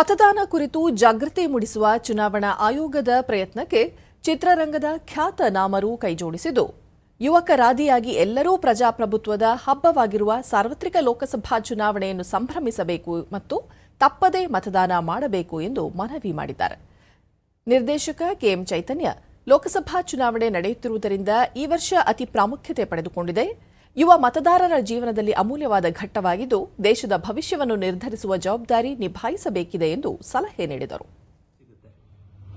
ಮತದಾನ ಕುರಿತು ಜಾಗೃತಿ ಮೂಡಿಸುವ ಚುನಾವಣಾ ಆಯೋಗದ ಪ್ರಯತ್ನಕ್ಕೆ ಚಿತ್ರರಂಗದ ಖ್ಯಾತ ನಾಮರು ಕೈಜೋಡಿಸಿದ್ದು. ಯುವಕರಾದಿಯಾಗಿ ಎಲ್ಲರೂ ಪ್ರಜಾಪ್ರಭುತ್ವದ ಹಬ್ಬವಾಗಿರುವ ಸಾರ್ವತ್ರಿಕ ಲೋಕಸಭಾ ಚುನಾವಣೆಯನ್ನು ಸಂಭ್ರಮಿಸಬೇಕು ಮತ್ತು ತಪ್ಪದೇ ಮತದಾನ ಮಾಡಬೇಕು ಎಂದು ಮನವಿ ಮಾಡಿದ್ದಾರೆ. ನಿರ್ದೇಶಕ ಕೆಎಂ ಚೈತನ್ಯ, ಲೋಕಸಭಾ ಚುನಾವಣೆ ನಡೆಯುತ್ತಿರುವುದರಿಂದ ಈ ವರ್ಷ ಅತಿ ಪ್ರಾಮುಖ್ಯತೆ ಪಡೆದುಕೊಂಡಿದೆ. ಯುವ ಮತದಾರರ ಜೀವನದಲ್ಲಿ ಅಮೂಲ್ಯವಾದ ಘಟ್ಟವಾಗಿದ್ದು ದೇಶದ ಭವಿಷ್ಯವನ್ನು ನಿರ್ಧರಿಸುವ ಜವಾಬ್ದಾರಿ ನಿಭಾಯಿಸಬೇಕಿದೆ ಎಂದು ಸಲಹೆ ನೀಡಿದರು.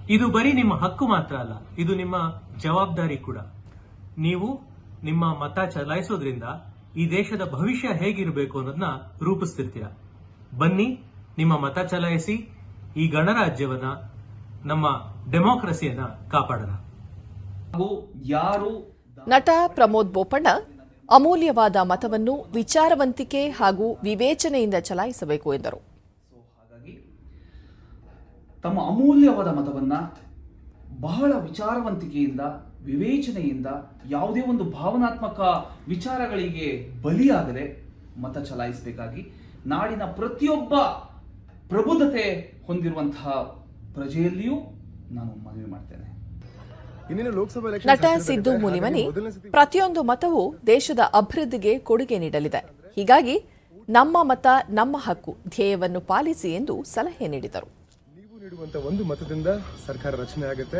ಇದು ಬರೀ ನಿಮ್ಮ ಹಕ್ಕು ಮಾತ್ರ ಅಲ್ಲ ಇದು ನಿಮ್ಮ ಜವಾಬ್ದಾರಿ ಕೂಡ. ನೀವು ನಿಮ್ಮ ಮತ ಚಲಾಯಿಸೋದ್ರಿಂದ ಈ ದೇಶದ ಭವಿಷ್ಯ ಹೇಗಿರಬೇಕು ಅನ್ನೋದನ್ನ ರೂಪಿಸ್ತಿರ್ತೀರ. ಬನ್ನಿ ನಿಮ್ಮ ಮತ ಚಲಾಯಿಸಿ ಈ ಗಣರಾಜ್ಯವನ್ನ ನಮ್ಮ ಡೆಮೋಕ್ರಸಿಯನ್ನ ಕಾಪಾಡೋಣ. ಯಾರು ನಟ ಪ್ರಮೋದ್ ಬೋಪಣ್ಣ ಅಮೂಲ್ಯವಾದ ಮತವನ್ನು ವಿಚಾರವಂತಿಕೆ ಹಾಗೂ ವಿವೇಚನೆಯಿಂದ ಚಲಾಯಿಸಬೇಕು ಎಂದರು. ತಮ್ಮ ಅಮೂಲ್ಯವಾದ ಮತವನ್ನು ಬಹಳ ವಿಚಾರವಂತಿಕೆಯಿಂದ, ವಿವೇಚನೆಯಿಂದ, ಯಾವುದೇ ಒಂದು ಭಾವನಾತ್ಮಕ ವಿಚಾರಗಳಿಗೆ ಬಲಿಯಾಗದೆ ಮತ ಚಲಾಯಿಸಬೇಕಾಗಿ ನಾಡಿನ ಪ್ರತಿಯೊಬ್ಬ ಪ್ರಬುದ್ಧತೆ ಹೊಂದಿರುವಂತಹ ಪ್ರಜೆಯಲ್ಲಿಯೂ ನಾನು ಮನವಿ ಮಾಡ್ತೇನೆ. ನಟ. ಸಿದ್ದು ಮುನಿಮನಿ ಪ್ರತಿಯೊಂದು ಮತವು ದೇಶದ ಅಭಿವೃದ್ಧಿಗೆ ಕೊಡುಗೆ ನೀಡಲಿದೆ. ಹೀಗಾಗಿ ನಮ್ಮ ಮತ ನಮ್ಮ ಹಕ್ಕು ಧ್ಯೇಯವನ್ನು ಪಾಲಿಸಿ ಎಂದು ಸಲಹೆ ನೀಡಿದರು. ನೀವು ನೀಡುವಂತ ಒಂದು ಮತದಿಂದ ಸರ್ಕಾರ ರಚನೆ ಆಗುತ್ತೆ.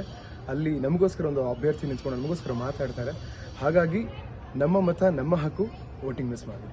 ಅಲ್ಲಿ ನಮಗೋಸ್ಕರ ಒಂದು ಅಭ್ಯರ್ಥಿ ನಿಂತ್ಕೊಂಡು ನಮಗೋಸ್ಕರ ಮಾತಾಡ್ತಾರೆ. ಹಾಗಾಗಿ ನಮ್ಮ ಮತ ನಮ್ಮ ಹಕ್ಕು ವೋಟಿಂಗ್ ಮಿಸ್ ಮಾಡಿ